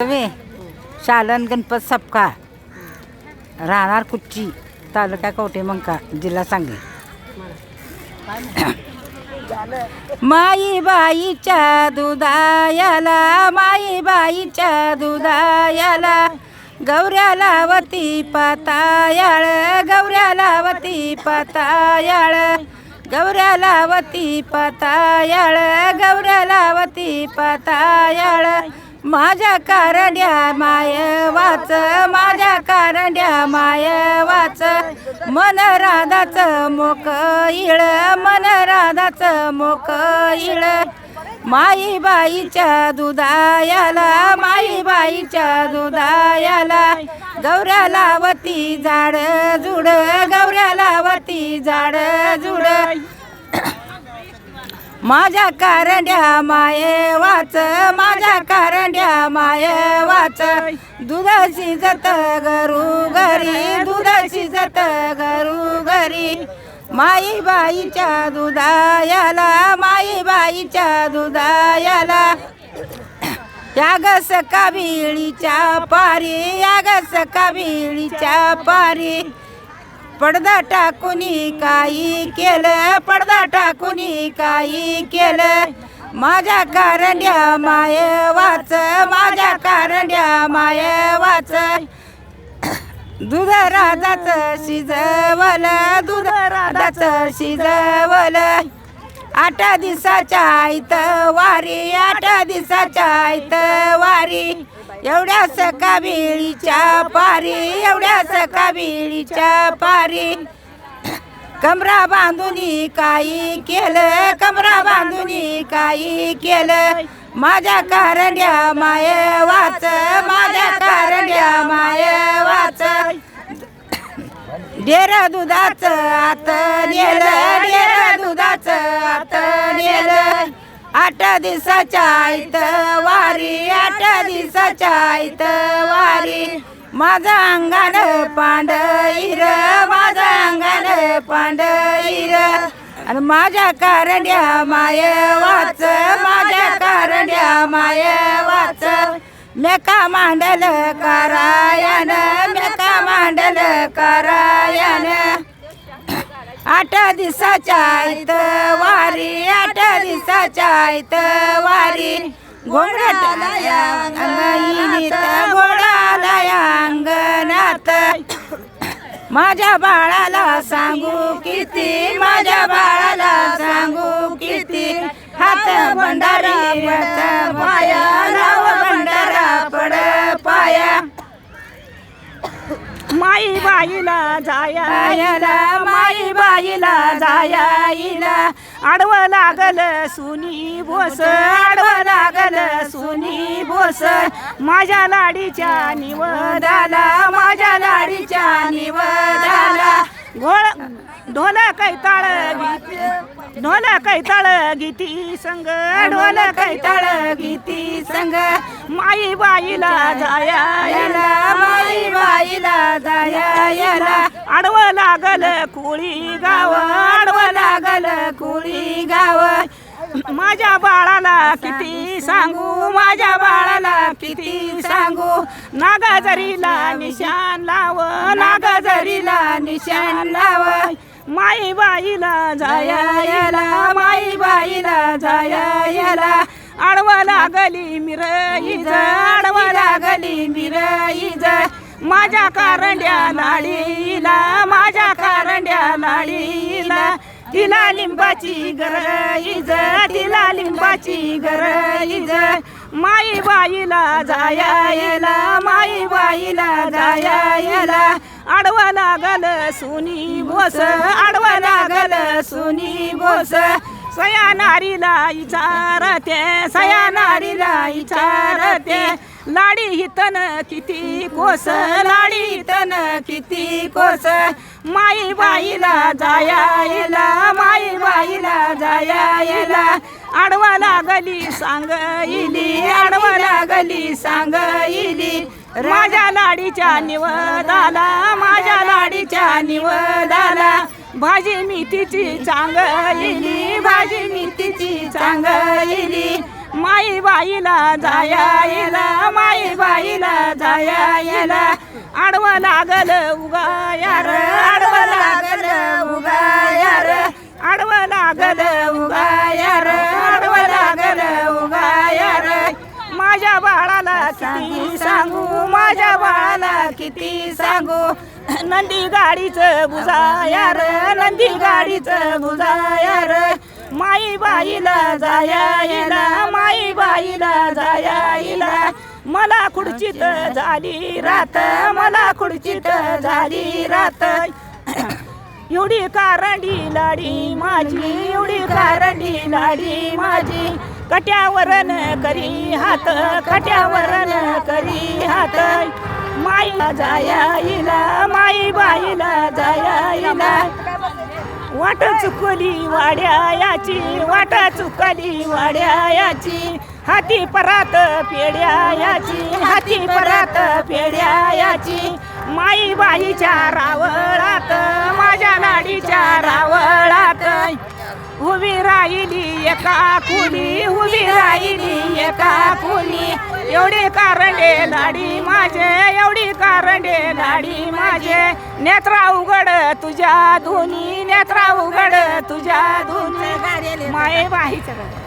वे शालन गणपत सपका राहणार कुच्ची तालुका कवटे मंका जिल्हा सांगली. माई बाईच्या दुधायाला माई बाईच्या दुधायाला गौऱ्या लावती पातायाळ गौऱ्या लावती पातायाळ गौऱ्या लावती पातायाळ गौऱ्या लावती पातायाळ माझ्या कारड्या माय वाच माझ्या कारड्या माय वाच. मन राधाचं मोक इळ मन राधाचं मोक इळ. माई बाईच्या दुधायाला माई बाईच्या दुधायाला. गौऱ्या लावती झाड जुड. गौऱ्या लावती झाड जुड. माझ्या कारंड्या माये वाच माझ्या कारंड्या माये वाच. दुधाची जत गरू घरी दुधाची जत गरू घरी. माई बाईच्या दुधायाला माई बाईच्या दुधायाला. यागस काबिळीच्या पारी यागस काबिळीच्या पारी. पडदा टाकुनी काही केलं पडदा टाकुनी काही केलं. माझ्या कारंड्या माय वाच माझ्या कारंड्या माय वाच. दूध राजाचं शिजवलं दूध राजाचं शिजवलं. आठ दिवसाच्या आयत वारी आठ दिवसाच्या आयत वारी. एवढ्या सका वेळीच्या पारी एवढ्या सका वेळीच्या पारी. कमरा बांधून काही केलं कमरा बांधून काही केलं. माझ्या कारण्या माय वाच माझ्या डेर दुधाचं आत नेलं डेर दुधाचं आत नेलं. आठ दिवसाच्या आयत वारी आठ दिवसाच्या आयत वारी. माझं अंगान पांढईर माझं अंगान इर. आणि माझ्या कारण्या माय वाच माझ्या कारण्या माय वाच. मेका मांडल करायन मे मांडल करायन. आठ दिसाच्या इत वारी आठ दिसाच्या इत वारी. घोडाला घोडाला अंगणात माझ्या बाळाला सांगू किती माझ्या बाळाला सांगू किती. हात भंडारा पाया नाव भंडारा पड पाया. माई बाईला जाया आयला माई बाईला जायाईला आडवं लागल सुनी बोस आडवं लागल सुनी बोस माझ्या लाडीच्या निवदाला दाला माझ्या लाडीच्या निवदाला. घोळ ढोल कैताळ गीती ढोल कैताळ गीती संग ढोल कैताळ गीती संग. माई बाईला जाया याला माई बाईला जायाला आडवं लागल कुळी गाव आडवं लागल कुळी गाव. माझ्या बाळाला किती सांगू माझ्या बाळाला किती सांगू? नागाजरीला निशान लाव नागाजरीला निशान लाव. माई बाईला जाया जायाला माई बाईला जायाला. आडवं लागली मिरईज आडवं लागली मिरईज माझ्या कारंड्या लाडीला माझ्या कारंड्या लाडीला. तिला लिंबाची गरईज तिला लिंबाची गरईज माई बाईला जायायला माई बाईला जायायला आडवा लागल सुनी बोस आडवा लागल सुनी बोस. सया नारीला विचारते सया नारीला विचारते लाडी हितन किती कोस लाडी हितन किती कोस. माई बाईला जायायला माई बाईला जायायला. आडवा लागली सांग इली आडवा लागली सांग इली माझ्या लाडीच्या निवदाला माझ्या लाडीच्या निवदाला. भाजी मेथीची चांगली भाजी मेथीची चांगली. माई बाईला जाया येला माई बाईला जाया येला आडवं लागल उगा यार आडवं माझ्या बाळाला किती सांगू? माझ्या बाळाला किती सांगू? नंदी गाडीचं बुजा यार नंदी गाडीचं बुजा यार माई बाईला जाया येला माई बाईला जाया येला मला खुर्चीत झाली रात मला खुर्चीत झाली रात. एवढी कारंडी लाडी माझी एवढी कारंडी लाडी माझी. कट्यावरण करी हात खट्यावरण करी हात. माईला जायाईला माई बाईला जाया वाट चुकली वाड्यायाची वाट चुकली वाड्यायाची हाती परात पेड्यायाची हाती परात पेड्यायाची माई बाईच्या रावळात माझ्या लाडीच्या रावळात. उभी राहिली एका कुणी उभी राहिली एका कुणी एवढी कारंडे लाडी माझे एवढी कारंडे लाडी माझे. नेत्रा उघड तुझ्या धुनी नेत्रा उघड तुझ्या धुनी. माय बाईचं